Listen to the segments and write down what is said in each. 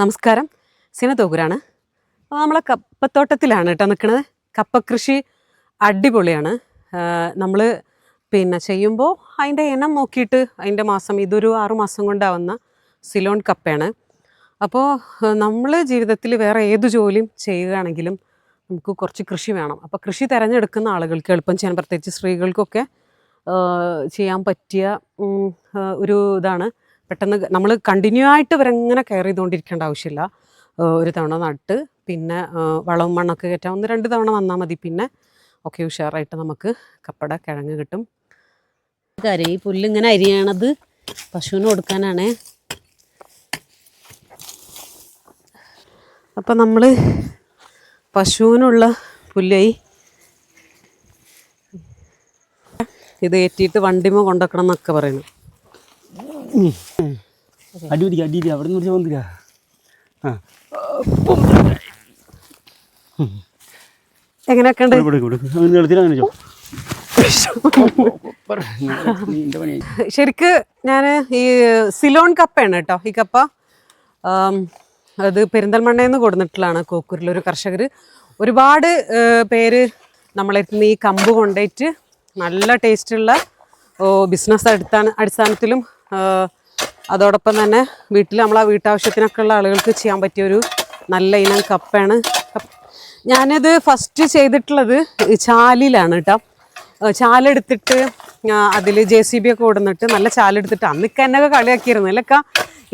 നമസ്കാരം. സിന തോകുരാണ് അപ്പോൾ നമ്മളെ കപ്പത്തോട്ടത്തിലാണ് കേട്ടോ നിൽക്കുന്നത് കപ്പകൃഷി അടിപൊളിയാണ്. നമ്മൾ പിന്നെ ചെയ്യുമ്പോൾ അതിന്റെ ഇനം നോക്കിയിട്ട് അതിന്റെ മാസം ഇതൊരു ആറു മാസം കൊണ്ടാവുന്ന സിലോൺ കപ്പയാണ്. അപ്പോൾ നമ്മൾ ജീവിതത്തിൽ വേറെ ഏത് ജോലിയും ചെയ്യുകയാണെങ്കിലും നമുക്ക് കുറച്ച് കൃഷി വേണം. അപ്പോൾ കൃഷി തിരഞ്ഞെടുക്കുന്ന ആളുകൾക്ക് എളുപ്പം ചെയ്യാൻ പ്രത്യേകിച്ച് സ്ത്രീകൾക്കൊക്കെ ചെയ്യാൻ പറ്റിയ ഒരു ഇതാണ്. പെട്ടെന്ന് നമ്മൾ കണ്ടിന്യൂ ആയിട്ട് ഇവരെങ്ങനെ കെയർ ചെയ്തുകൊണ്ടിരിക്കേണ്ട ആവശ്യമില്ല. ഒരു തവണ നട്ട് പിന്നെ വളവും മണ്ണൊക്കെ കയറ്റാം. ഒന്ന് രണ്ട് തവണ വന്നാൽ മതി. പിന്നെ ഒക്കെ ഉഷാറായിട്ട് നമുക്ക് കപ്പട കിഴങ്ങ് കിട്ടും. കാര്യം ഈ പുല്ലിങ്ങനെ അരിയണത് പശുവിന് കൊടുക്കാനാണേ. അപ്പം നമ്മൾ പശുവിനുള്ള പുല്ലായി ഇത് ഏറ്റിയിട്ട് വണ്ടിമ കൊണ്ടുവക്കണം എന്നൊക്കെ പറയുന്നു അടി പിടിക്കുക അടി പിടിക്കുക അവിടെ നിന്ന് പിടിച്ച് വന്നില്ല ആ. എങ്ങനെയൊക്കെ ഉണ്ട് ശരിക്ക് ഞാൻ ഈ സിലോൺ കപ്പയാണ് കേട്ടോ ഈ കപ്പ. അത് പെരിന്തൽമണ്ണയിൽ നിന്ന് കൊടുത്തിട്ടുള്ളതാണ് കോക്കൂരിലൊരു കർഷകർ ഒരുപാട് പേര് നമ്മളെ ഈ കമ്പ് കൊണ്ടേറ്റ് നല്ല ടേസ്റ്റുള്ള ബിസിനസ് അടിസ്ഥാന അടിസ്ഥാനത്തിലും അതോടൊപ്പം തന്നെ വീട്ടിൽ നമ്മൾ ആ വീട്ടാവശ്യത്തിനൊക്കെ ഉള്ള ആളുകൾക്ക് ചെയ്യാൻ പറ്റിയ ഒരു നല്ല ഇനം കപ്പയാണ്. ഞാനത് ഫസ്റ്റ് ചെയ്തിട്ടുള്ളത് ചാലിലാണ് കേട്ടോ ചാലെടുത്തിട്ട് അതിൽ ജെ സി ബി ഒക്കെ ഓടുന്നിട്ട് നല്ല ചാലെടുത്തിട്ട് അന്നൊക്കെ എന്നൊക്കെ കളിയാക്കിയിരുന്നു. അല്ലൊക്കെ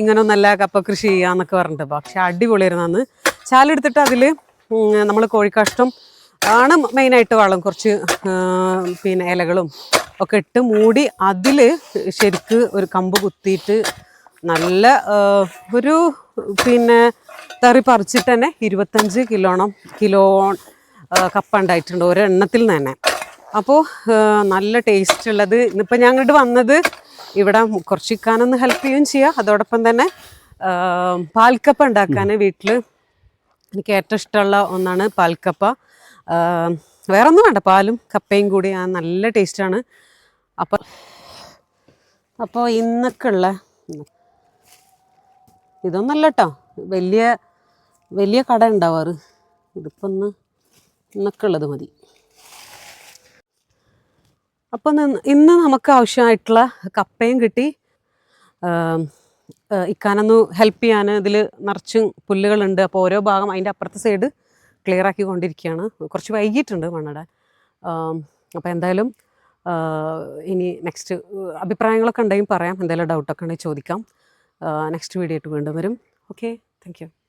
ഇങ്ങനെ നല്ല കപ്പ കൃഷി ചെയ്യാന്നൊക്കെ പറഞ്ഞിട്ട് പക്ഷെ അടിപൊളിയായിരുന്നു അന്ന്. ചാലെടുത്തിട്ട് അതിൽ നമ്മൾ കോഴിക്കാഷ്ടം ആണ് മെയിനായിട്ട് വളം കുറച്ച് പിന്നെ ഇലകളും ഒക്കെ ഇട്ട് മൂടി അതിൽ ശരിക്ക് ഒരു കമ്പ് കുത്തിയിട്ട് നല്ല ഒരു പിന്നെ തറി പറിച്ചിട്ട് തന്നെ ഇരുപത്തഞ്ച് കിലോണം കിലോ കപ്പ ഉണ്ടായിട്ടുണ്ട് ഒരെണ്ണത്തിൽ തന്നെ. അപ്പോൾ നല്ല ടേസ്റ്റ് ഉള്ളത്. ഇന്നിപ്പോൾ ഞാൻ ഇങ്ങോട്ട് വന്നത് ഇവിടെ കുറച്ച് ഇക്കാനൊന്ന് ഹെൽപ്പ് ചെയ്യുകയും ചെയ്യുക അതോടൊപ്പം തന്നെ പാൽക്കപ്പ ഉണ്ടാക്കാൻ വീട്ടിൽ എനിക്ക് ഏറ്റവും ഇഷ്ടമുള്ള ഒന്നാണ് പാൽക്കപ്പ. വേറെ ഒന്നും വേണ്ട പാലും കപ്പയും കൂടി ആ നല്ല ടേസ്റ്റാണ് അപ്പം അപ്പോൾ ഇന്നൊക്കെ ഉള്ള ഇതൊന്നല്ല കേട്ടോ വലിയ വലിയ കട ഉണ്ടാവാറ്. ഇതിപ്പോൾ ഒന്ന് ഇന്നൊക്കെ ഉള്ളത് മതി. അപ്പോൾ ഇന്ന് നമുക്ക് ആവശ്യമായിട്ടുള്ള കപ്പയും കിട്ടി. ഇക്കാനൊന്ന് ഹെൽപ്പ് ചെയ്യാൻ ഇതിൽ നിറച്ചും പുല്ലുകളുണ്ട്. അപ്പോൾ ഓരോ ഭാഗം അതിന്റെ അപ്പുറത്തെ സൈഡ് ക്ലിയർ ആക്കി കൊണ്ടിരിക്കുകയാണ്. കുറച്ച് വൈകിട്ടുണ്ട് മണ്ണട. അപ്പോൾ എന്തായാലും ഇനി നെക്സ്റ്റ് അഭിപ്രായങ്ങളൊക്കെ ഉണ്ടെങ്കിൽ പറയാം. എന്തെങ്കിലും ഡൗട്ടൊക്കെ ഉണ്ടെങ്കിൽ ചോദിക്കാം. നെക്സ്റ്റ് വീഡിയോ ആയിട്ട് വീണ്ടും വരും. Okay thank